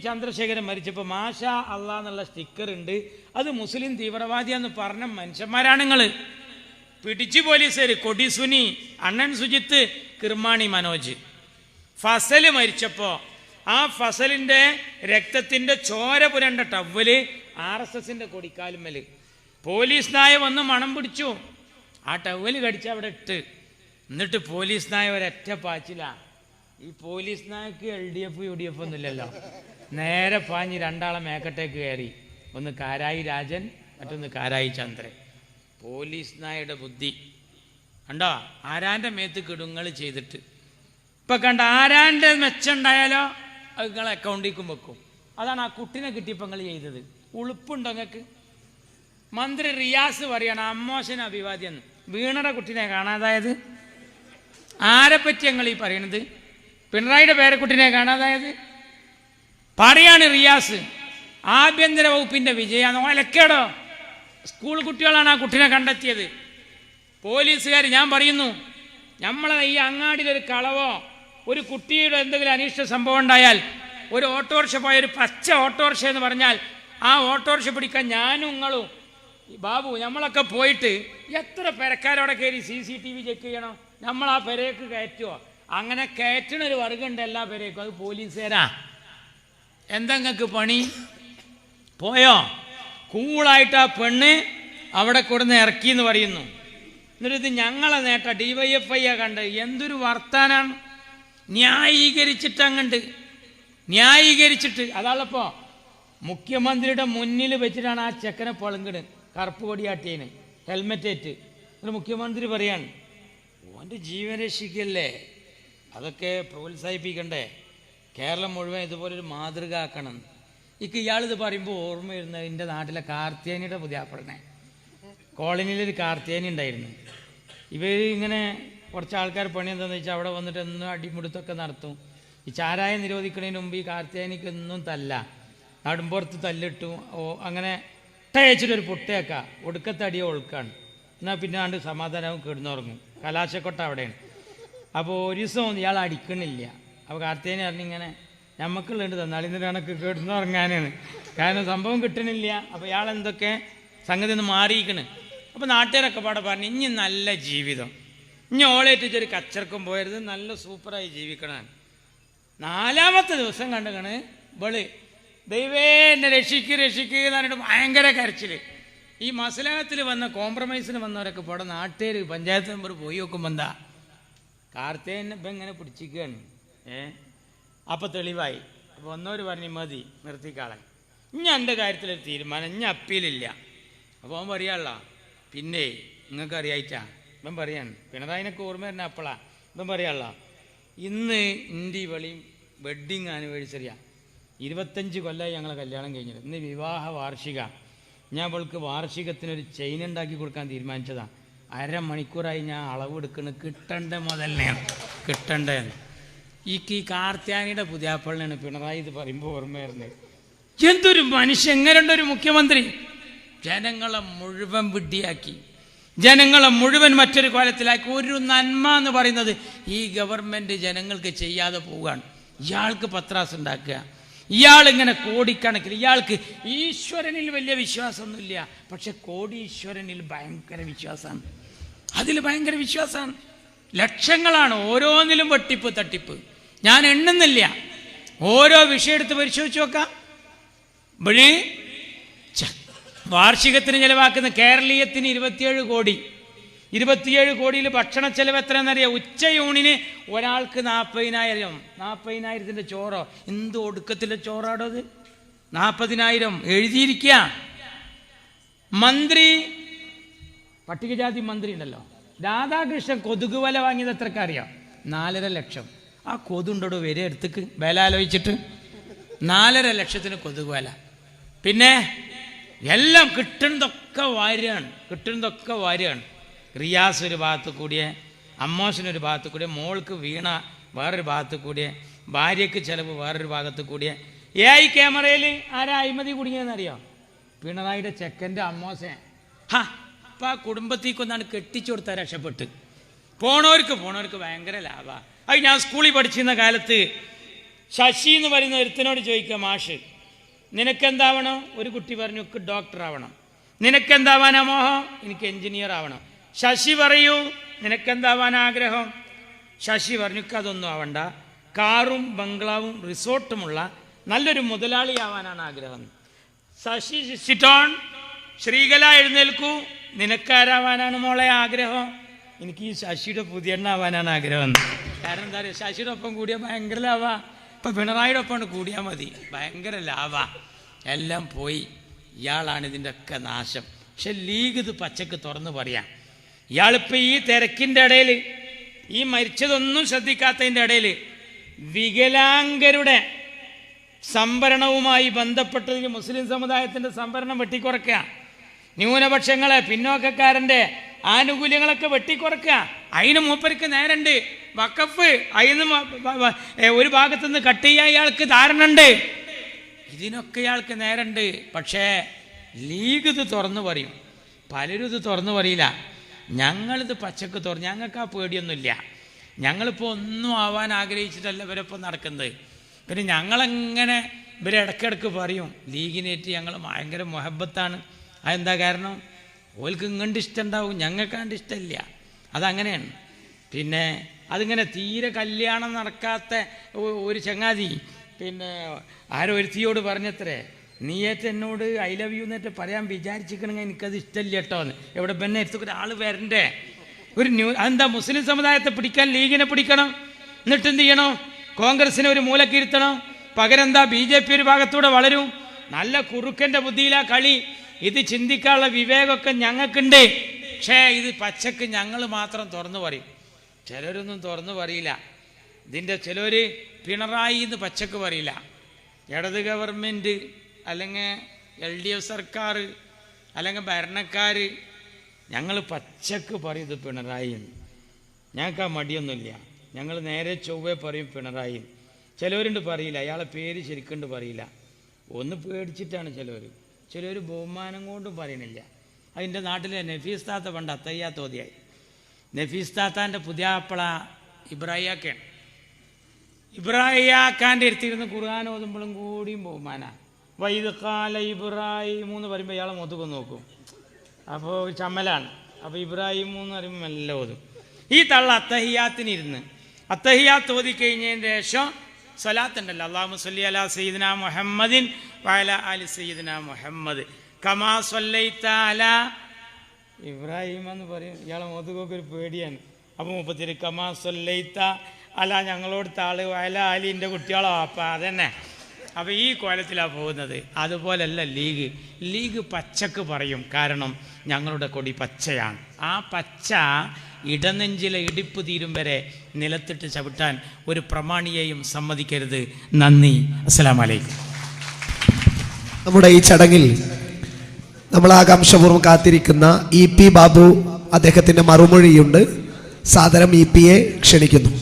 ചന്ദ്രശേഖരൻ മരിച്ചപ്പോൾ മാഷ അള്ളാ എന്നുള്ള സ്റ്റിക്കർ ഉണ്ട്. അത് മുസ്ലിം തീവ്രവാദിയാന്ന് പറഞ്ഞ മനുഷ്യന്മാരാണ് നിങ്ങൾ പിടിച്ചു പോലീസുകാർ കൊടിസുനി അണ്ണൻ സുജിത്ത് കിർമാണി മനോജ്. ഫസൽ മരിച്ചപ്പോൾ ആ ഫസലിന്റെ രക്തത്തിന്റെ ചോര പുരണ്ട ടവൽ ആർ എസ് എസിന്റെ കൊടിക്കാലുമൽ പോലീസ് നായ വന്ന് മണം പിടിച്ചു. ആ ടവൽ കടിച്ച് അവിടെ ഇട്ട്. എന്നിട്ട് പോലീസ് നായ ഒരൊറ്റ പാച്ചില. ഈ police നായക്ക് L D F U D F ഒന്നുമില്ലല്ലോ. നേരെ പാഞ്ഞ് രണ്ടാളെ മേക്കട്ടേക്ക് കയറി. ഒന്ന് കാരായി രാജൻ മറ്റൊന്ന് കാരായി ചന്ദ്രൻ. പോലീസ് നായയുടെ ബുദ്ധി. കണ്ടോ? ആരാന്റെ മേത്ത് കിടുങ്ങൾ ചെയ്തിട്ട്? ഇപ്പൊ കണ്ട ആരാന്റെ മെച്ചുണ്ടായാലോ? അത് നിങ്ങൾ അക്കൗണ്ടിക്കും വെക്കും. അതാണ് ആ കുട്ടിനെ കിട്ടിയപ്പോൾ നിങ്ങൾ ചെയ്തത്. ഉളുപ്പുണ്ടോ നിങ്ങൾക്ക്? മന്ത്രി റിയാസ് പറയണം അമ്മോശന അഭിവാദ്യം. വീണയുടെ കുട്ടിനെ കാണാതായത്? ആരെ പറ്റി ഞങ്ങൾ ഈ പറയണത്? പിണറായിയുടെ പേരക്കുട്ടിനെ കാണാതായത് പറയാണ് റിയാസ് ആഭ്യന്തര വകുപ്പിന്റെ വിജയാന്ന് ഒലക്കേടോ സ്കൂൾ കുട്ടികളാണ് ആ കുട്ടിനെ കണ്ടെത്തിയത്. പോലീസുകാർ ഞാൻ പറയുന്നു നമ്മളെ ഈ അങ്ങാടിയിലൊരു കളവോ ഒരു കുട്ടിയുടെ എന്തെങ്കിലും അനിഷ്ട സംഭവം ഉണ്ടായാൽ ഒരു ഓട്ടോറിക്ഷ പോയ ഒരു പച്ച ഓട്ടോറിക്ഷ എന്ന് പറഞ്ഞാൽ ആ ഓട്ടോറിക്ഷ പിടിക്കാൻ ഞാനും നിങ്ങളും ബാബു നമ്മളൊക്കെ പോയിട്ട് എത്ര പെരക്കാരോടെ കയറി C C T V check ചെയ്യണം? നമ്മൾ ആ പെരയൊക്കെ കയറ്റുമോ അങ്ങനെ കയറ്റണ ഒരു വർഗമുണ്ട് എല്ലാ പേരേക്കും. അത് പോലീസുകാരാ. എന്താ നിങ്ങൾക്ക് പണി? പോയോ? കൂളായിട്ട് ആ പെണ്ണ് അവിടെ കൊടുന്ന് ഇറക്കി എന്ന് പറയുന്നു. എന്നിട്ട് ഇത് ഞങ്ങളെ നേട്ട ഡിവൈഎഫ്ഐ ആ കണ്ട് എന്തൊരു വർത്താനാണ്? ന്യായീകരിച്ചിട്ട്. അങ്ങണ്ട് ന്യായീകരിച്ചിട്ട് അതാളപ്പോ മുഖ്യമന്ത്രിയുടെ മുന്നിൽ വെച്ചിട്ടാണ് ആ ചെക്കനെ പൊളങ്കിട് കറുപ്പ് കൊടിയാട്ടിയതിന് ഹെൽമെറ്റ് ഏറ്റ്. എന്നിട്ട് മുഖ്യമന്ത്രി പറയാണ് ഓന്റെ ജീവൻ രക്ഷിക്കല്ലേ? അതൊക്കെ പ്രോത്സാഹിപ്പിക്കണ്ടേ? കേരളം മുഴുവൻ ഇതുപോലൊരു മാതൃക ആക്കണം. ഇക്ക് ഇയാളിത് പറയുമ്പോൾ ഓർമ്മ വരുന്ന എന്റെ നാട്ടിലെ കാർത്തിയാനിയുടെ പുതിയാപ്പടനെ കോളനിയിലൊരു കാർത്തിയാനി ഉണ്ടായിരുന്നു. ഇവർ ഇങ്ങനെ കുറച്ച് ആൾക്കാർ പണി എന്താണെന്ന് വെച്ചാൽ അവിടെ വന്നിട്ട് എന്നും അടിമുടുത്തൊക്കെ നടത്തും. ഈ ചാരായം നിരോധിക്കുന്നതിന് മുമ്പ് ഈ കാർത്തിയാനിക്ക് ഒന്നും തല്ല. നടുമ്പുറത്ത് തല്ലിട്ടു. ഓ അങ്ങനെ ഒട്ടയച്ചിട്ടൊരു പൊട്ടയൊക്കെ. ഒടുക്കത്തെ അടിയോ ഒഴുക്കാണ്. എന്നാൽ പിന്നെ ആണ്ട് സമാധാനവും കിടന്നുറങ്ങും. കലാശക്കൊട്ട അവിടെയാണ്. അപ്പോൾ ഒരു ദിവസം ഇയാൾ അടിക്കണില്ല. അപ്പോൾ കാർത്തേനെ പറഞ്ഞിങ്ങനെ ഞമ്മക്കുള്ളുണ്ട് തന്നാളി ഇന്നലെ കണക്ക് കിടന്നുറങ്ങാനാണ് കാരണം സംഭവം കിട്ടണില്ല. അപ്പോൾ ഇയാൾ എന്തൊക്കെ സംഗതി ഒന്ന് മാറിയിരിക്കണ്. അപ്പോൾ നാട്ടുകാരൊക്കെ പാടെ പറഞ്ഞു ഇനി നല്ല ജീവിതം. ഇനി ഓളേറ്റ് ഒരു കച്ചർക്കും പോയരുത്. നല്ല സൂപ്പറായി ജീവിക്കണമെന്ന് നാലാമത്തെ ദിവസം കണ്ടുകണ് ബൾ ദൈവേ എന്നെ രക്ഷിക്ക് രക്ഷിക്ക് എന്ന് പറഞ്ഞിട്ട് ഭയങ്കര കരച്ചിൽ ഈ മസലകത്തിൽ വന്ന കോംപ്രമൈസിന് വന്നവരൊക്കെ പോടെ നാട്ടുകാർ പഞ്ചായത്ത് മെമ്പർ പോയി നോക്കുമ്പോൾ എന്താ കാർത്തേനെ ഇപ്പം ഇങ്ങനെ പിടിച്ചിരിക്കുകയാണ്. ഏ? അപ്പം തെളിവായി. അപ്പോൾ ഒന്നവർ പറഞ്ഞു മതി നിർത്തിക്കാളെ ഇനി എന്റെ കാര്യത്തിലൊരു തീരുമാനം ഇനി അപ്പീലില്ല. അപ്പോൾ അവൻ പറയാനുള്ള പിന്നെ നിങ്ങൾക്ക് അറിയായിട്ടാ ഇപ്പം പറയാണ്. പിണറായിനൊക്കെ ഓർമ്മ തന്നെ അപ്പളാ. ഇപ്പം പറയാനുള്ള ഇന്ന് ഇന്റെ വെളിയും വെഡ്ഡിങ് ആനിവേഴ്സറിയാ. ഇരുപത്തഞ്ച് കൊല്ലമായി ഞങ്ങൾ കല്യാണം കഴിഞ്ഞത്. ഇന്ന് വിവാഹ വാർഷിക. ഞാൻ അവൾക്ക് വാർഷികത്തിനൊരു ചെയിൻ ഉണ്ടാക്കി കൊടുക്കാൻ തീരുമാനിച്ചതാ. അരമണിക്കൂറായി ഞാൻ അളവ് അളവെടുക്കണ് കിട്ടണ്ട മുതലിനെയാണ് കിട്ടണ്ടേന്ന് ഈ ഈ കാർത്തിയാനിയുടെ പുതിയാപ്പള്ളിയാണ് പിണറായി ഇത് പറയുമ്പോൾ ഓർമ്മയായിരുന്നു എന്തൊരു മനുഷ്യൻ എങ്ങനെയുണ്ട് ഒരു മുഖ്യമന്ത്രി? ജനങ്ങളെ മുഴുവൻ വിഡ്ഢിയാക്കി. ജനങ്ങളെ മുഴുവൻ മറ്റൊരു കോലത്തിലാക്കി. ഒരു നന്മ എന്ന് പറയുന്നത് ഈ ഗവൺമെന്റ് ജനങ്ങൾക്ക് ചെയ്യാതെ പോവുകയാണ്. ഇയാൾക്ക് പത്രാസ് ഉണ്ടാക്കുക. ഇയാൾ ഇങ്ങനെ കോടിക്കണക്കിൽ ഇയാൾക്ക് ഈശ്വരനിൽ വലിയ വിശ്വാസമൊന്നുമില്ല. പക്ഷെ കോടീശ്വരനിൽ ഭയങ്കര വിശ്വാസമാണ്. അതിൽ ഭയങ്കര വിശ്വാസമാണ്. ലക്ഷങ്ങളാണ് ഓരോന്നിലും വെട്ടിപ്പ് തട്ടിപ്പ്. ഞാൻ എണ്ണുന്നില്ല. ഓരോ വിഷയം എടുത്ത് പരിശോധിച്ച് നോക്കാം. ഇവിടെ വാർഷികത്തിന് ചിലവാക്കുന്ന കേരളീയത്തിന് ഇരുപത്തിയേഴ് കോടി. ഇരുപത്തിയേഴ് കോടിയിൽ ഭക്ഷണ ചെലവ് എത്ര എത്രയെന്നറിയാം ഉച്ചയൂണിന് ഒരാൾക്ക് നാൽപ്പതിനായിരം നാൽപ്പതിനായിരത്തിന്റെ ചോറോ? എന്ത് ഒടുക്കത്തിലെ ചോറാടോ അത്? നാൽപ്പതിനായിരം എഴുതിയിരിക്കുക മന്ത്രി പട്ടികജാതി മന്ത്രി ഉണ്ടല്ലോ. രാധാകൃഷ്ണൻ കൊതുക് വല വാങ്ങിയത് എത്രക്ക് അറിയാം? നാലര ലക്ഷം. ആ കൊതുണ്ടോട് വരെ എടുത്തേക്ക്? വില ആലോചിച്ചിട്ട്. നാലര ലക്ഷത്തിന് കൊതുക് വല. പിന്നെ എല്ലാം കിട്ടുന്നതൊക്കെ വാര്യാണ്. കിട്ടുന്നതൊക്കെ വാര്യാണ്. റിയാസ് ഒരു ഭാഗത്ത് കൂടിയ അമ്മോശനൊരു ഭാഗത്ത് കൂടിയ മോൾക്ക് വീണ വേറൊരു ഭാഗത്ത് കൂടിയ ഭാര്യയ്ക്ക് ചിലവ് വേറൊരു ഭാഗത്ത് കൂടിയ. എ ഐ ക്യാമറയിൽ ആരാ അഴിമതി കുടുങ്ങിയെന്നറിയോ പിണറായിയുടെ ചെക്കന്റെ അമ്മോസേ ഹാ അപ്പം ആ കുടുംബത്തേക്കൊന്നാണ് കെട്ടിച്ചു കൊടുത്താൽ രക്ഷപ്പെട്ട്. പോണവർക്ക് പോണവർക്ക് ഭയങ്കര ലാഭമാണ് അത് ഞാൻ സ്കൂളിൽ പഠിച്ചിരുന്ന കാലത്ത് ശശി എന്ന് പറയുന്ന ഒരുത്തനോട് ചോദിക്കുക മാഷ് നിനക്കെന്താവണം? ഒരു കുട്ടി പറഞ്ഞു "എനിക്ക് ഡോക്ടർ ആവണം നിനക്കെന്താവാനാ മോഹം? എനിക്ക് എഞ്ചിനീയർ ആവണം ശശി പറയൂ നിനക്കെന്താവാൻ ആഗ്രഹം? ശശി പറഞ്ഞു "എനിക്ക് അതൊന്നും ആവണ്ട. കാറും ബംഗ്ലാവും റിസോർട്ടുമുള്ള നല്ലൊരു മുതലാളിയാവാനാണ് ആഗ്രഹം. ശശി സിറ്റോൺ ശ്രീകല എഴുന്നേൽക്കൂ. നിനക്കാരാവാനാണ് മോളെ ആഗ്രഹം? എനിക്ക് ഈ ശശിയുടെ പുതിയ ആവാനാണ് ആഗ്രഹം കാരണം എന്താ പറയുക ശശിയുടെ ഒപ്പം കൂടിയാൽ ഭയങ്കര ലാവാ. ഇപ്പം പിണറായിയുടെ ഒപ്പം കൂടിയാൽ മതി. ഭയങ്കര ലാവാ. എല്ലാം പോയി. ഇയാളാണ് ഇതിന്റെ ഒക്കെ നാശം. പക്ഷെ ലീഗ് ഇത് പച്ചക്ക് തുറന്ന് പറയാം. ഇയാളിപ്പോൾ ഈ തിരക്കിന്റെ ഇടയിൽ ഈ മരിച്ചതൊന്നും ശ്രദ്ധിക്കാത്തതിന്റെ ഇടയിൽ വികലാംഗരുടെ സംഭരണവുമായി ബന്ധപ്പെട്ടതിൽ മുസ്ലിം സമുദായത്തിന്റെ സംഭരണം വെട്ടിക്കുറക്കുക ന്യൂനപക്ഷങ്ങളെ പിന്നോക്കക്കാരന്റെ ആനുകൂല്യങ്ങളൊക്കെ വെട്ടിക്കുറക്കുക. അതിന് മൂപ്പർക്ക് നേരണ്ട്. വക്കഫ് അതിന് ഒരു ഭാഗത്തു നിന്ന് കട്ട് ചെയ്യാൻ ഇയാൾക്ക് ധാരണുണ്ട്. ഇതിനൊക്കെ ഇയാൾക്ക് നേരണ്ട്. പക്ഷേ ലീഗ് ഇത് തുറന്നു പറയും. പലരും ഇത് തുറന്നു പറയില്ല. ഞങ്ങളിത് പച്ചക്ക് തുറന്നു ഞങ്ങൾക്ക് ആ പേടിയൊന്നുമില്ല. ഞങ്ങളിപ്പോൾ ഒന്നും ആവാൻ ആഗ്രഹിച്ചിട്ടല്ല ഇവരിപ്പോൾ നടക്കുന്നത്. പിന്നെ ഞങ്ങളെങ്ങനെ ഇവരെ ഇടയ്ക്കിടയ്ക്ക് പറയും ലീഗിനേറ്റ് ഞങ്ങൾ ഭയങ്കര മൊഹബത്താണ്. അതെന്താ കാരണം? ഓൽക്ക് ഇങ്ങണ്ട് ഇഷ്ടമുണ്ടാവും ഞങ്ങൾക്കാണ്ട് ഇഷ്ടമില്ല അതങ്ങനെയാണ്. പിന്നെ അതിങ്ങനെ തീരെ കല്യാണം നടക്കാത്ത ഒരു ചങ്ങാതി പിന്നെ ആരോ ഒരുത്തിയോട് പറഞ്ഞത്രേ നീയേറ്റ് എന്നോട് ഐ ലവ് യു എന്നിട്ട് പറയാൻ വിചാരിച്ചിരിക്കണമെങ്കിൽ എനിക്കത് ഇഷ്ടമില്ല കേട്ടോ എന്ന്. എവിടെ പിന്നെ എടുത്തൊക്കെ ഒരാൾ വരണ്ടേ? ഒരു ന്യൂ എന്താ മുസ്ലിം സമുദായത്തെ പിടിക്കാൻ ലീഗിനെ പിടിക്കണം? എന്നിട്ട് എന്ത് ചെയ്യണം? കോൺഗ്രസിനെ ഒരു മൂലക്കിരുത്തണം? പകരം എന്താ ബി ജെ പി ഒരു ഭാഗത്തൂടെ വളരും? നല്ല കുറുക്കന്റെ ബുദ്ധിയിലാ കളി. ഇത് ചിന്തിക്കാനുള്ള വിവേകമൊക്കെ ഞങ്ങൾക്കുണ്ട്. പക്ഷേ ഇത് പച്ചക്ക് ഞങ്ങൾ മാത്രം തുറന്നു പറയും. ചിലരൊന്നും തുറന്നു പറയില്ല. ഇതിന്റെ ചിലർ പിണറായി എന്ന് പച്ചക്ക് പറയില്ല. ഇടത് ഗവൺമെന്റ് അല്ലെങ്കിൽ എൽ ഡി എഫ് സർക്കാർ അല്ലെങ്കിൽ ഭരണക്കാർ ഞങ്ങൾ പച്ചക്ക് പറയും ഇത് പിണറായി എന്ന്. ഞങ്ങൾക്ക് ആ മടിയൊന്നുമില്ല. ഞങ്ങൾ നേരെ ചൊവ്വേ പറയും പിണറായി. ചിലവരുണ്ട് പറയില്ല. അയാളെ പേര് ശരിക്കുണ്ട് പറയില്ല. ഒന്ന് പേടിച്ചിട്ടാണ് ചിലവർ ചിലവർ ബഹുമാനം കൊണ്ടും പറയണില്ല അതിന്റെ നാട്ടിലെ നഫീസ് താത്ത പണ്ട് അത്തയ്യാ തോതിയായി. നഫീസ് താത്താന്റെ പുതിയാപ്പള ഇബ്രാഹിയാക്കാണ്. ഇബ്രാഹിയാക്കാന്റെ അടുത്തിരുന്ന് ഖുർആൻ ഓതുമ്പോഴും കൂടിയും ബഹുമാന. വൈദക്കാല ഇബ്രാഹിം എന്ന് പറയുമ്പോൾ ഇയാളെ മുതുക്ക് നോക്കും. അപ്പോൾ ചമ്മലാണ്. അപ്പോൾ ഇബ്രാഹിം എന്ന് പറയുമ്പോൾ മെല്ലെ ഓതും. ഈ തള്ള അത്തഹിയാത്തിനിരുന്ന് അത്തഹിയാത്ത് ഓതിക്കഴിഞ്ഞതിന് ശേഷം സ്വലാത്ത് ഉണ്ടല്ലോ അള്ളാഹു സല്ലി അല സയ്യിദ്ന മുഹമ്മദിൻ വയല അലി സയ്യിദ്ന മുഹമ്മദ്. കമാ സൊല്ലൈത്ത അല ഇബ്രാഹിം എന്ന് പറയും. ഇയാളെ മുതുകൊക്കെ ഒരു പേടിയാണ്. അപ്പോൾ മുപ്പത്തിരി കമാ സൊല്ലൈത്ത അല ഞങ്ങളോട് താൾ വയല അലി എന്റെ കുട്ടികളോ. അപ്പം അതന്നെ. അപ്പോൾ ഈ കോലത്തിലാണ് പോകുന്നത്. അതുപോലല്ല ലീഗ്. ലീഗ് പച്ചക്ക് പറയും. കാരണം ഞങ്ങളുടെ കൊടി പച്ചയാണ്. ആ പച്ച ഇടനെഞ്ചിലെ ഇടിപ്പ് തീരും വരെ നിലത്തിട്ട് ചവിട്ടാൻ ഒരു പ്രമാണിയെയും സമ്മതിക്കരുത്. നന്ദി. അസ്സലാമലൈക്കും. നമ്മുടെ ഈ ചടങ്ങിൽ നമ്മൾ ആകാംക്ഷപൂർവം കാത്തിരിക്കുന്ന ഇ പി ബാബു അദ്ദേഹത്തിന്റെ മറുമൊഴിയുണ്ട്. സാദരം ഇ പിയെ ക്ഷണിക്കുന്നു.